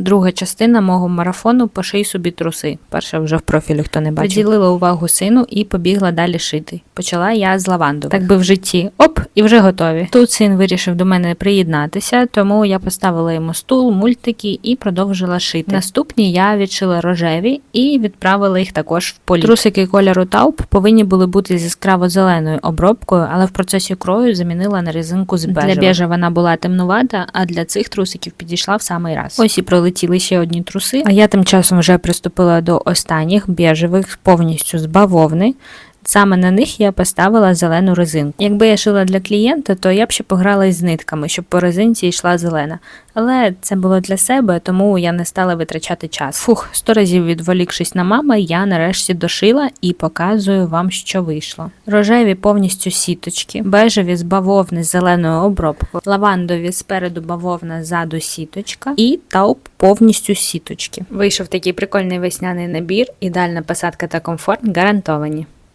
Друга частина мого марафону поший собі труси. Перша вже в профілі, хто не бачив. Приділила увагу сину і побігла далі шити. Почала я з лавандових. Так би в житті. Оп, і вже готові. Тут син вирішив до мене приєднатися, тому я поставила йому стул, мультики і продовжила шити. Наступні я відшила рожеві і відправила їх також в полі. Трусики кольору тауп повинні були бути з яскраво зеленою обробкою, але в процесі крою замінила на резинку з бежевою. Для бежа вона була темнувата, а для цих трусиків підійшла в самий раз. Ось і пролетіли ще одні труси. А я тим часом вже приступила до останніх біжевих, повністю з бавовни. Саме на них я поставила зелену резинку. Якби я шила для клієнта, то я б ще погралась з нитками, щоб по резинці йшла зелена. Але це було для себе, тому я не стала витрачати час. Фух, сто разів відволікшись на мама, я нарешті дошила і показую вам, що вийшло. Рожеві повністю сіточки, бежеві з бавовни з зеленою обробкою, лавандові спереду бавовна ззаду сіточка і тауп повністю сіточки. Вийшов такий прикольний весняний набір, ідеальна посадка та комфорт гарантовані.